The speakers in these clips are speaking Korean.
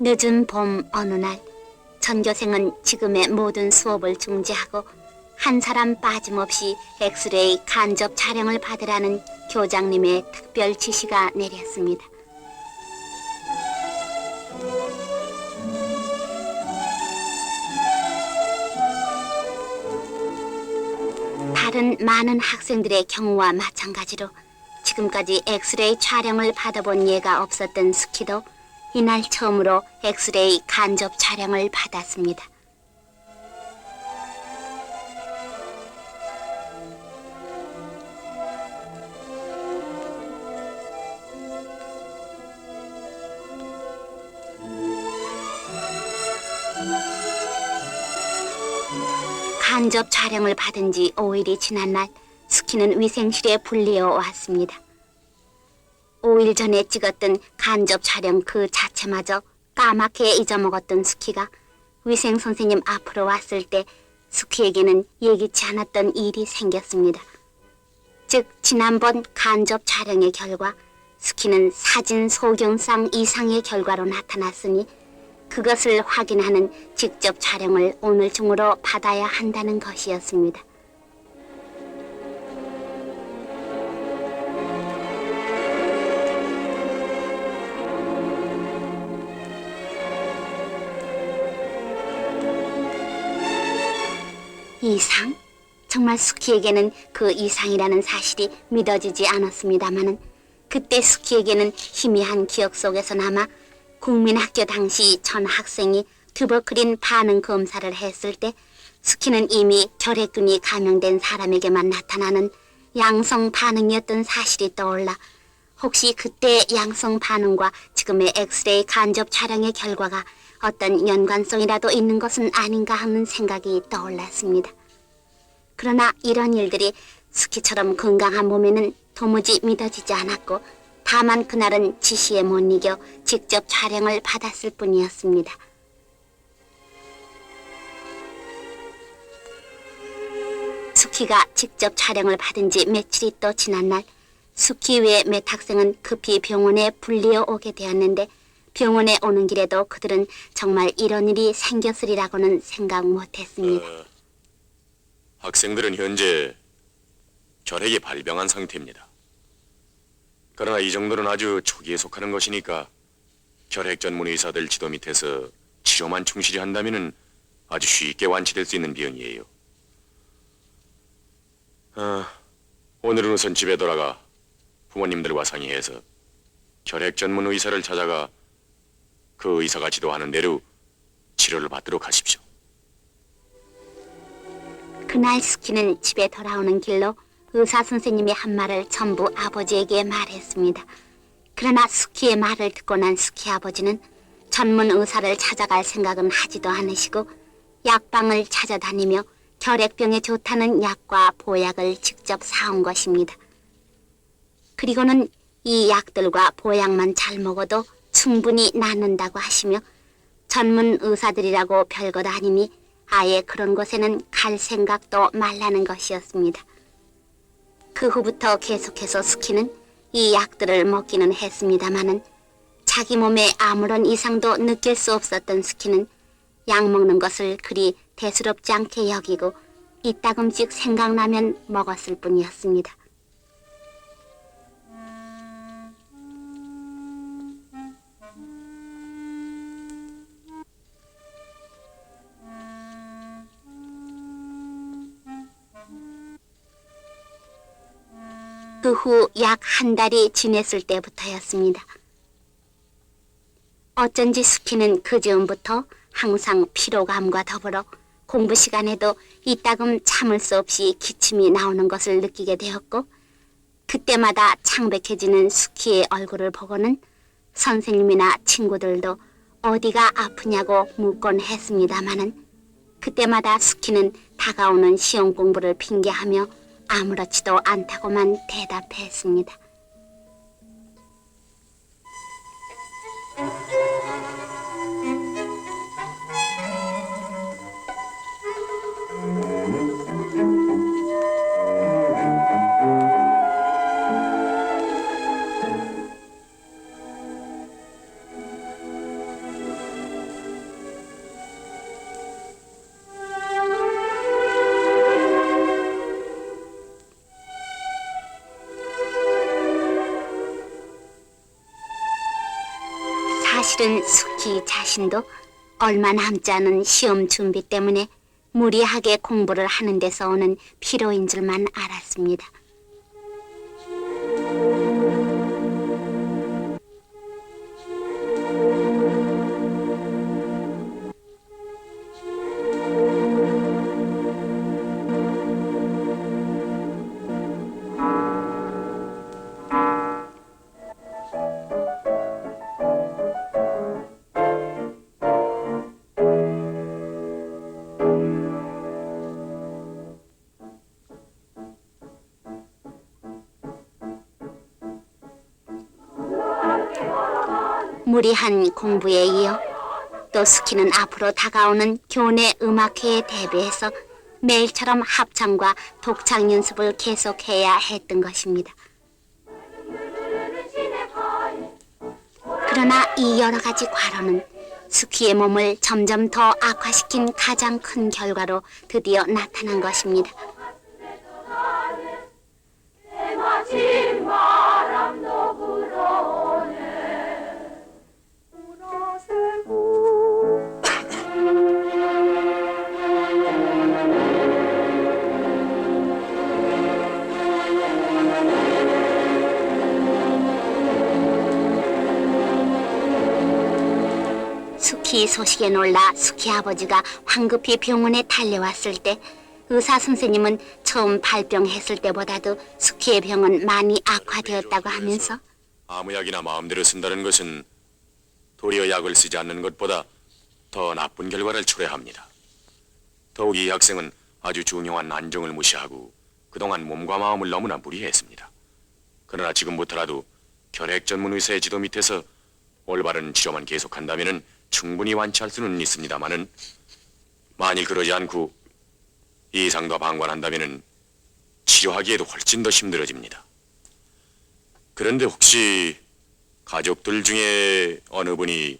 늦은 봄 어느 날 전교생은 지금의 모든 수업을 중지하고 한 사람 빠짐없이 엑스레이 간접 촬영을 받으라는 교장님의 특별 지시가 내렸습니다. 다른 많은 학생들의 경우와 마찬가지로 지금까지 엑스레이 촬영을 받아본 예가 없었던 스키도 이날 처음으로 엑스레이 간접 촬영을 받았습니다. 간접 촬영을 받은 지 5일이 지난 날 스키는 위생실에 불리어 왔습니다. 5일 전에 찍었던 간접 촬영 그 자 체마저 까맣게 잊어먹었던 스키가 위생 선생님 앞으로 왔을 때 스키에게는 예기치 않았던 일이 생겼습니다. 즉 지난번 간접 촬영의 결과 스키는 사진 소경상 이상의 결과로 나타났으니 그것을 확인하는 직접 촬영을 오늘 중으로 받아야 한다는 것이었습니다. 이상? 정말 스키에게는 그 이상이라는 사실이 믿어지지 않았습니다마는 그때 스키에게는 희미한 기억 속에서 남아 국민학교 당시 전 학생이 튜버클린 반응 검사를 했을 때 스키는 이미 결핵균이 감염된 사람에게만 나타나는 양성 반응이었던 사실이 떠올라 혹시 그때 양성 반응과 지금의 엑스레이 간접 촬영의 결과가 어떤 연관성이라도 있는 것은 아닌가 하는 생각이 떠올랐습니다. 그러나 이런 일들이 스키처럼 건강한 몸에는 도무지 믿어지지 않았고 다만 그날은 지시에 못 이겨 직접 촬영을 받았을 뿐이었습니다. 수키가 직접 촬영을 받은 지 며칠이 또 지난 날 수키 외몇 학생은 급히 병원에 불리어 오게 되었는데 병원에 오는 길에도 그들은 정말 이런 일이 생겼으리라고는 생각 못했습니다. 어, 학생들은 현재 결핵에 발병한 상태입니다. 그러나 이 정도는 아주 초기에 속하는 것이니까 결핵 전문 의사들 지도 밑에서 치료만 충실히 한다면 아주 쉽게 완치될 수 있는 병이에요. 아, 오늘은 우선 집에 돌아가 부모님들과 상의해서 결핵 전문 의사를 찾아가 그 의사가 지도하는 대로 치료를 받도록 하십시오. 그날 스키는 집에 돌아오는 길로 의사 선생님의 한 말을 전부 아버지에게 말했습니다. 그러나 스키의 말을 듣고 난 스키 아버지는 전문 의사를 찾아갈 생각은 하지도 않으시고 약방을 찾아다니며 결핵병에 좋다는 약과 보약을 직접 사온 것입니다. 그리고는 이 약들과 보약만 잘 먹어도 충분히 낫는다고 하시며 전문 의사들이라고 별것 아니니 아예 그런 곳에는 갈 생각도 말라는 것이었습니다. 그 후부터 계속해서 스키는 이 약들을 먹기는 했습니다마는 자기 몸에 아무런 이상도 느낄 수 없었던 스키는 약 먹는 것을 그리 대수롭지 않게 여기고 이따금씩 생각나면 먹었을 뿐이었습니다. 그 후 약 한 달이 지냈을 때부터였습니다. 어쩐지 스키는 그 즈음부터 항상 피로감과 더불어 공부 시간에도 이따금 참을 수 없이 기침이 나오는 것을 느끼게 되었고 그때마다 창백해지는 수키의 얼굴을 보고는 선생님이나 친구들도 어디가 아프냐고 묻곤 했습니다마는 그때마다 수키는 다가오는 시험 공부를 핑계하며 아무렇지도 않다고만 대답했습니다. 사실은 수키 자신도 얼마 남지 않은 시험 준비 때문에 무리하게 공부를 하는 데서 오는 피로인 줄만 알았습니다. 무리한 공부에 이어 또 스키는 앞으로 다가오는 교내 음악회에 대비해서 매일처럼 합창과 독창 연습을 계속해야 했던 것입니다. 그러나 이 여러 가지 과로는 스키의 몸을 점점 더 악화시킨 가장 큰 결과로 드디어 나타난 것입니다. 수키 소식에 놀라 수키 아버지가 황급히 병원에 달려왔을 때 의사 선생님은 처음 발병했을 때보다도 수키의 병은 많이 악화되었다고 하면서 아무 약이나 마음대로 쓴다는 것은 도리어 약을 쓰지 않는 것보다 더 나쁜 결과를 초래합니다. 더욱 이 학생은 아주 중요한 안정을 무시하고 그동안 몸과 마음을 너무나 무리했습니다. 그러나 지금부터라도 결핵 전문 의사의 지도 밑에서 올바른 치료만 계속한다면 충분히 완치할 수는 있습니다마는 만일 그러지 않고 이상과 방관한다면 치료하기에도 훨씬 더 힘들어집니다. 그런데 혹시 가족들 중에 어느 분이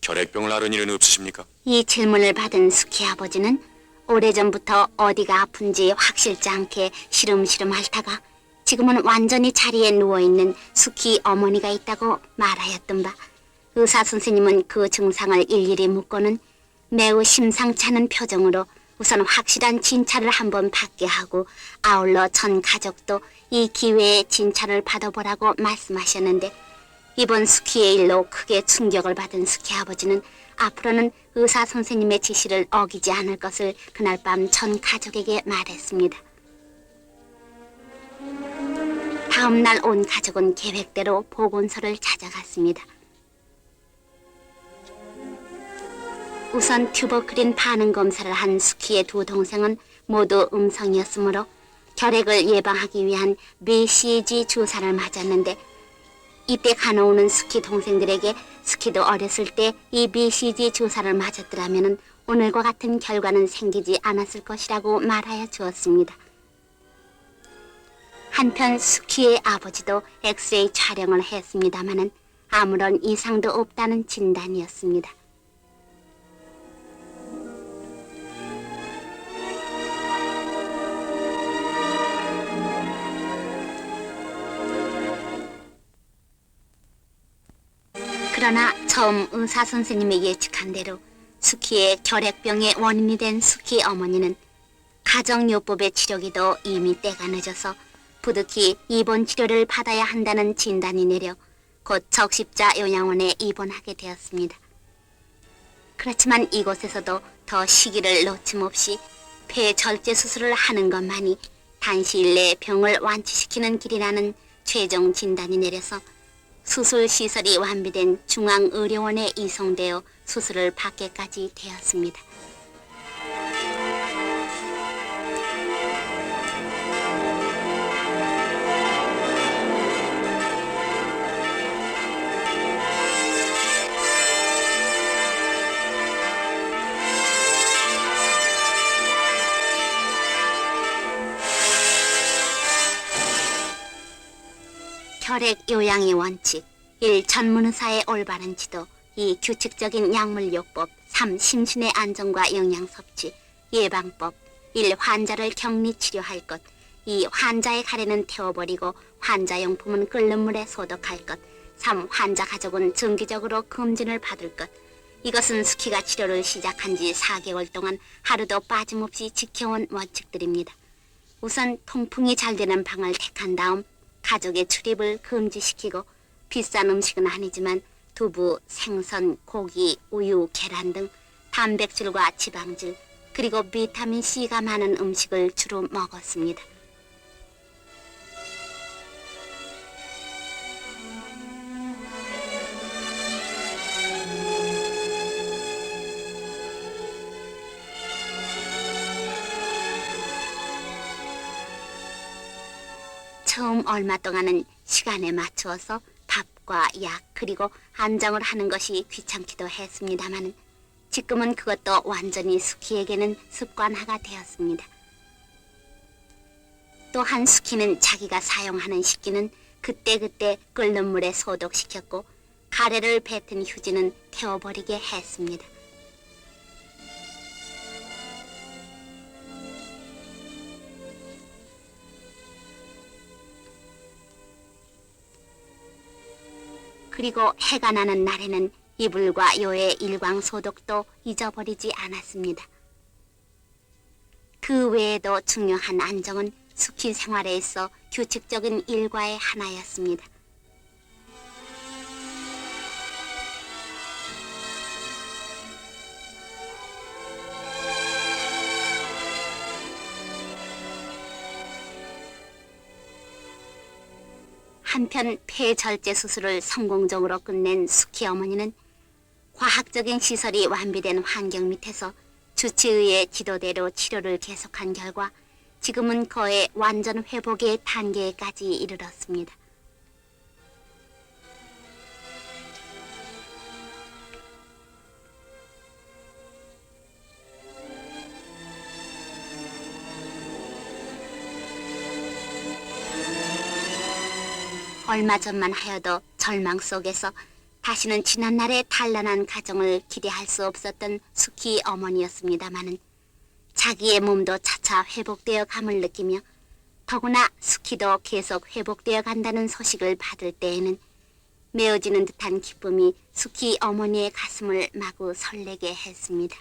결핵병을 앓은 일은 없으십니까? 이 질문을 받은 수키 아버지는 오래전부터 어디가 아픈지 확실치 않게 시름시름 앓다가 지금은 완전히 자리에 누워있는 수키 어머니가 있다고 말하였던 바 의사 선생님은 그 증상을 일일이 묻고는 매우 심상치 않은 표정으로 우선 확실한 진찰을 한번 받게 하고 아울러 전 가족도 이 기회에 진찰을 받아보라고 말씀하셨는데 이번 스키의 일로 크게 충격을 받은 스키 아버지는 앞으로는 의사 선생님의 지시를 어기지 않을 것을 그날 밤 전 가족에게 말했습니다. 다음 날 온 가족은 계획대로 보건소를 찾아갔습니다. 우선 튜버클린 반응 검사를 한 스키의 두 동생은 모두 음성이었으므로 결핵을 예방하기 위한 BCG 주사를 맞았는데 이때 간호오는 스키 동생들에게 스키도 어렸을 때 이 BCG 주사를 맞았더라면 오늘과 같은 결과는 생기지 않았을 것이라고 말하여 주었습니다. 한편 스키의 아버지도 엑스레이 촬영을 했습니다마는 아무런 이상도 없다는 진단이었습니다. 그러나 처음 의사 선생님이 예측한 대로 수키의 결핵병의 원인이 된 수키 어머니는 가정요법의 치료기도 이미 때가 늦어서 부득이 입원 치료를 받아야 한다는 진단이 내려 곧 적십자 요양원에 입원하게 되었습니다. 그렇지만 이곳에서도 더 시기를 놓침없이 폐 절제 수술을 하는 것만이 단시일 내에 병을 완치시키는 길이라는 최종 진단이 내려서 수술 시설이 완비된 중앙의료원에 이송되어 수술을 받게까지 되었습니다. 혈액 요양의 원칙 1. 전문의사의 올바른 지도 2. 규칙적인 약물요법 3. 심신의 안정과 영양 섭취 예방법 1. 환자를 격리 치료할 것 2. 환자의 가래는 태워버리고 환자 용품은 끓는 물에 소독할 것 3. 환자 가족은 정기적으로 검진을 받을 것 이것은 스키가 치료를 시작한 지 4개월 동안 하루도 빠짐없이 지켜온 원칙들입니다. 우선 통풍이 잘 되는 방을 택한 다음 가족의 출입을 금지시키고 비싼 음식은 아니지만 두부, 생선, 고기, 우유, 계란 등 단백질과 지방질 그리고 비타민 C가 많은 음식을 주로 먹었습니다. 얼마 동안은 시간에 맞추어서 밥과 약 그리고 안정을 하는 것이 귀찮기도 했습니다만 지금은 그것도 완전히 스키에게는 습관화가 되었습니다. 또한 스키는 자기가 사용하는 식기는 그때그때 끓는 물에 소독시켰고 가래를 뱉은 휴지는 태워버리게 했습니다. 그리고 해가 나는 날에는 이불과 요의 일광 소독도 잊어버리지 않았습니다. 그 외에도 중요한 안정은 스키 생활에 있어 규칙적인 일과의 하나였습니다. 한편 폐절제 수술을 성공적으로 끝낸 수키 어머니는 과학적인 시설이 완비된 환경 밑에서 주치의의 지도대로 치료를 계속한 결과 지금은 거의 완전 회복의 단계까지 이르렀습니다. 얼마 전만 하여도 절망 속에서 다시는 지난날의 단란한 가정을 기대할 수 없었던 수키 어머니였습니다마는 자기의 몸도 차차 회복되어 감을 느끼며 더구나 수키도 계속 회복되어 간다는 소식을 받을 때에는 메어지는 듯한 기쁨이 수키 어머니의 가슴을 마구 설레게 했습니다.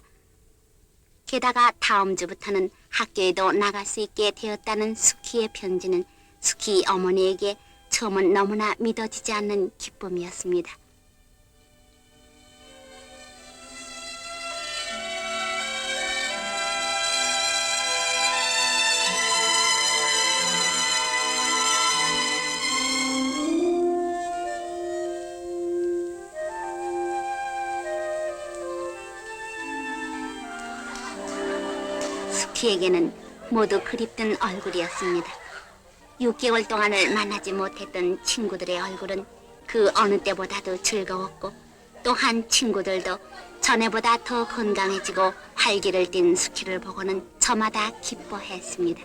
게다가 다음 주부터는 학교에도 나갈 수 있게 되었다는 수키의 편지는 수키 어머니에게 처음은 너무나 믿어지지 않는 기쁨이었습니다. 스키에게는 모두 그립던 얼굴이었습니다. 6개월 동안을 만나지 못했던 친구들의 얼굴은 그 어느 때보다도 즐거웠고 또한 친구들도 전에보다 더 건강해지고 활기를 띤 스키를 보고는 저마다 기뻐했습니다.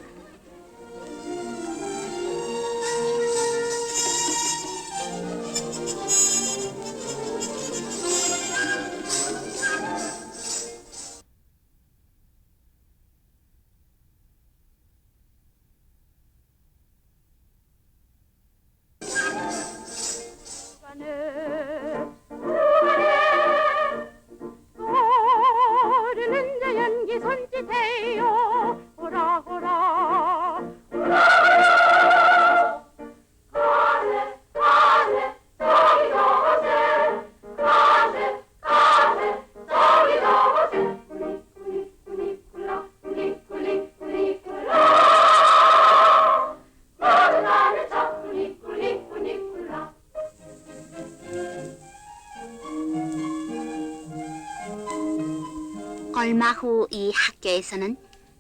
얼마 후이 학교에서는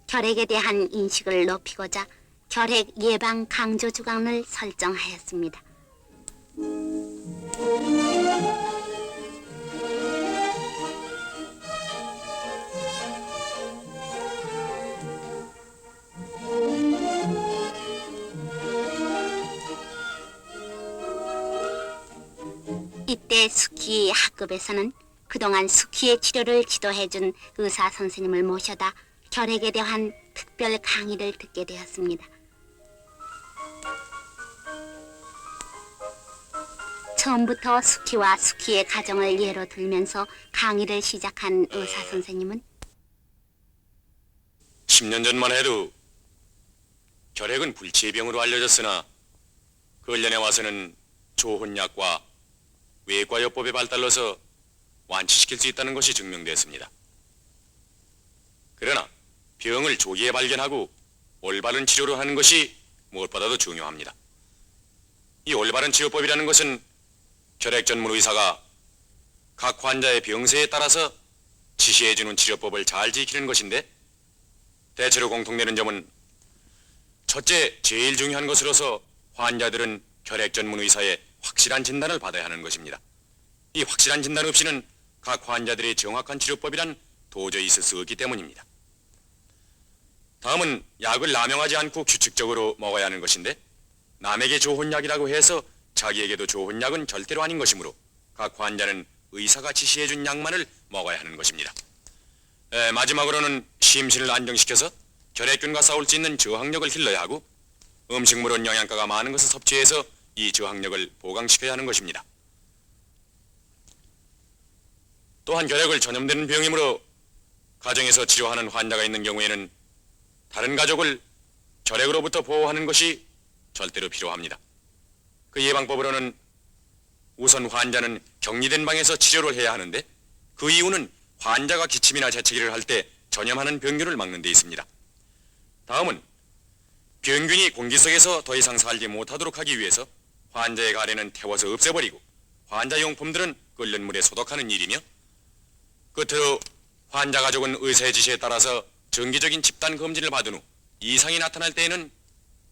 결핵에 대한 인식을 높이고자 결핵 예방 강조 주간을 설정하였습니다. 이때 수키 학급에서는 그동안 수키의 치료를 지도해준 의사 선생님을 모셔다 결핵에 대한 특별 강의를 듣게 되었습니다. 처음부터 수키와 수키의 가정을 예로 들면서 강의를 시작한 의사 선생님은 10년 전만 해도 결핵은 불치의 병으로 알려졌으나 근련에 와서는 좋은 약과 외과요법의 발달로서 완치시킬 수 있다는 것이 증명됐습니다. 그러나 병을 조기에 발견하고 올바른 치료를 하는 것이 무엇보다도 중요합니다. 이 올바른 치료법이라는 것은 결핵 전문 의사가 각 환자의 병세에 따라서 지시해주는 치료법을 잘 지키는 것인데 대체로 공통되는 점은 첫째, 제일 중요한 것으로서 환자들은 결핵 전문 의사의 확실한 진단을 받아야 하는 것입니다. 이 확실한 진단 없이는 각 환자들의 정확한 치료법이란 도저히 있을 수 없기 때문입니다. 다음은 약을 남용하지 않고 규칙적으로 먹어야 하는 것인데 남에게 좋은 약이라고 해서 자기에게도 좋은 약은 절대로 아닌 것이므로 각 환자는 의사가 지시해준 약만을 먹어야 하는 것입니다. 에, 마지막으로는 심신을 안정시켜서 결핵균과 싸울 수 있는 저항력을 길러야 하고 음식물은 영양가가 많은 것을 섭취해서 이 저항력을 보강시켜야 하는 것입니다. 또한 결핵을 전염되는 병이므로 가정에서 치료하는 환자가 있는 경우에는 다른 가족을 결핵으로부터 보호하는 것이 절대로 필요합니다. 그 예방법으로는 우선 환자는 격리된 방에서 치료를 해야 하는데 그 이유는 환자가 기침이나 재채기를 할 때 전염하는 병균을 막는 데 있습니다. 다음은 병균이 공기 속에서 더 이상 살지 못하도록 하기 위해서 환자의 가래는 태워서 없애버리고 환자 용품들은 끓는 물에 소독하는 일이며 끝으로 환자 가족은 의사의 지시에 따라서 정기적인 집단 검진을 받은 후 이상이 나타날 때에는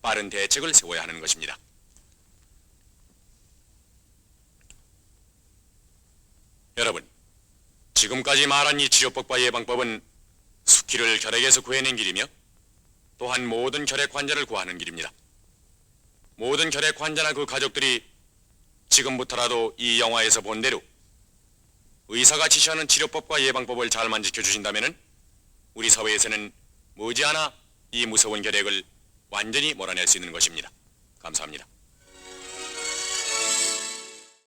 빠른 대책을 세워야 하는 것입니다. 여러분, 지금까지 말한 이 치료법과 예방법은 수키를 결핵에서 구해낸 길이며 또한 모든 결핵 환자를 구하는 길입니다. 모든 결핵 환자나 그 가족들이 지금부터라도 이 영화에서 본 대로 의사가 지시하는 치료법과 예방법을 잘만 지켜주신다면 우리 사회에서는 머지않아 이 무서운 결핵을 완전히 몰아낼 수 있는 것입니다. 감사합니다.